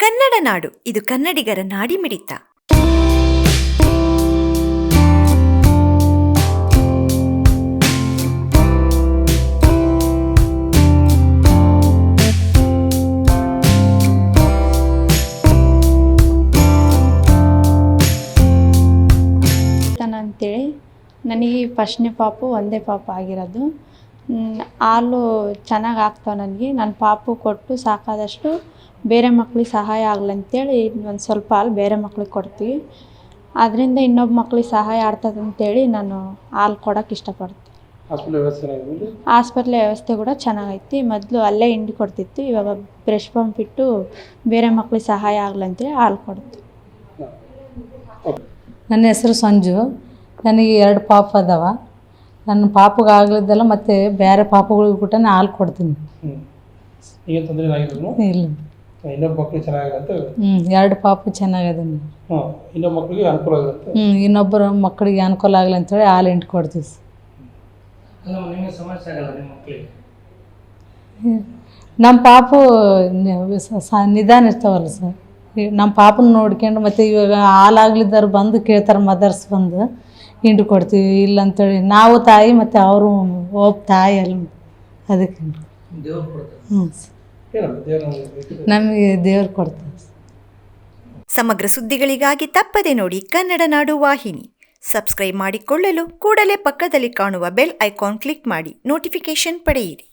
ಕನ್ನಡ ನಾಡು ಇದು ಕನ್ನಡಿಗರ ನಾಡಿ ಮಿಡಿತ. ಅಂತೇಳಿ ನನಗೆ ಫಸ್ಟ್ನೇ ಪಾಪು ಒಂದೇ ಪಾಪ ಆಗಿರೋದು. ಹಾಲು ಚೆನ್ನಾಗಿ ಆಗ್ತಾವೆ ನನಗೆ. ನನ್ನ ಪಾಪು ಕೊಟ್ಟು ಸಾಕಾದಷ್ಟು ಬೇರೆ ಮಕ್ಳಿಗೆ ಸಹಾಯ ಆಗಲಿ ಅಂತೇಳಿ ಒಂದು ಸ್ವಲ್ಪ ಹಾಲು ಬೇರೆ ಮಕ್ಳಿಗೆ ಕೊಡ್ತೀವಿ. ಅದರಿಂದ ಇನ್ನೊಬ್ಬ ಮಕ್ಳಿಗೆ ಸಹಾಯ ಆಗ್ತದೆ ಅಂತೇಳಿ ನಾನು ಹಾಲು ಕೊಡೋಕೆ ಇಷ್ಟಪಡ್ತೀನಿ. ಹಾಸ್ಪಿಟಲ್ ವ್ಯವಸ್ಥೆ ಚೆನ್ನಾಗಿದೆ ಆಸ್ಪತ್ರೆ ವ್ಯವಸ್ಥೆ ಕೂಡ ಚೆನ್ನಾಗೈತಿ. ಮೊದಲು ಅಲ್ಲೇ ಹಿಂಡಿ ಕೊಡ್ತಿತ್ತು ಇವಾಗ ಬ್ರಷ್ ಪಂಪ್ ಇಟ್ಟು ಬೇರೆ ಮಕ್ಳಿಗೆ ಸಹಾಯ ಆಗಲಿ ಅಂತೇಳಿ ಹಾಲು ಕೊಡ್ತೀವಿ. ನನ್ನ ಹೆಸರು ಸಂಜು. ನನಗೆ ಎರಡು ಪಾಪ ಅದಾವ. ನನ್ನ ಪಾಪಗೆ ಆಗ್ಲಿದ್ದೆಲ್ಲ ಮತ್ತೆ ಬೇರೆ ಪಾಪಗಳಿಗೆ ಕೂಡ ನಾನು ಹಾಲು ಕೊಡ್ತೀನಿ. ಏನು ತೊಂದರೆ ಆಗಿದ್ರು ಇಲ್ಲ. ಇನ್ನೊಬ್ಬ ಮಕ್ಕಳು ಚೆನ್ನಾಗಿರುತ್ತೆ? ಅಂತ ಹ್ಞೂ ಎರಡು ಪಾಪು ಚೆನ್ನಾಗದ ಹ್ಞೂ ಇನ್ನೊಬ್ಬ ಮಕ್ಕಳಿಗೆ ಅನುಕೂಲ ಆಗಿರುತ್ತೆ ಅಂತ ಹ್ಞೂ ಇನ್ನೊಬ್ಬರ ಮಕ್ಕಳಿಗೆ ಅನುಕೂಲ ಆಗಲಿ ಅಂತೇಳಿ ಹಾಲು ಹಿಂಡಿ ಕೊಡ್ತೀವಿ. ಸರ್. ನಿಮಗೆ ಸಮಸ್ಯೆ ಆಗಲ್ಲ ನಿಮ್ಮ ಮಕ್ಕಳಿಗೆ ನಮ್ಮ ಪಾಪು ನಿಧಾನ ಇರ್ತಾವಲ್ಲ ಸರ್. ನಮ್ಮ ಪಾಪನ ನೋಡ್ಕೊಂಡು ಮತ್ತು ಇವಾಗ ಹಾಲಾಗ್ಲಿದ್ದಾರು ಬಂದು ಕೇಳ್ತಾರೆ ಮದರ್ಸ್ ಬಂದು. ಹಿಂಡಿ ಕೊಡ್ತೀವಿ ಇಲ್ಲ ಅಂತೇಳಿ ನಾವು ತಾಯಿ ಮತ್ತು ಅವರು ಒಬ್ಬ ತಾಯಿ ಅಲ್ಲ. ಅದಕ್ಕೆ ಹ್ಞೂ. ನಮಗೆ ದೇವ್ರು ಕೊಡ್ತಾರೆ. ಸಮಗ್ರ ಸುದ್ದಿಗಳಿಗಾಗಿ ತಪ್ಪದೆ ನೋಡಿ ಕನ್ನಡ ನಾಡು ವಾಹಿನಿ. ಸಬ್ಸ್ಕ್ರೈಬ್ ಮಾಡಿಕೊಳ್ಳಲು ಕೂಡಲೇ ಪಕ್ಕದಲ್ಲಿ ಕಾಣುವ ಬೆಲ್ ಐಕಾನ್ ಕ್ಲಿಕ್ ಮಾಡಿ ನೋಟಿಫಿಕೇಶನ್ ಪಡೆಯಿರಿ.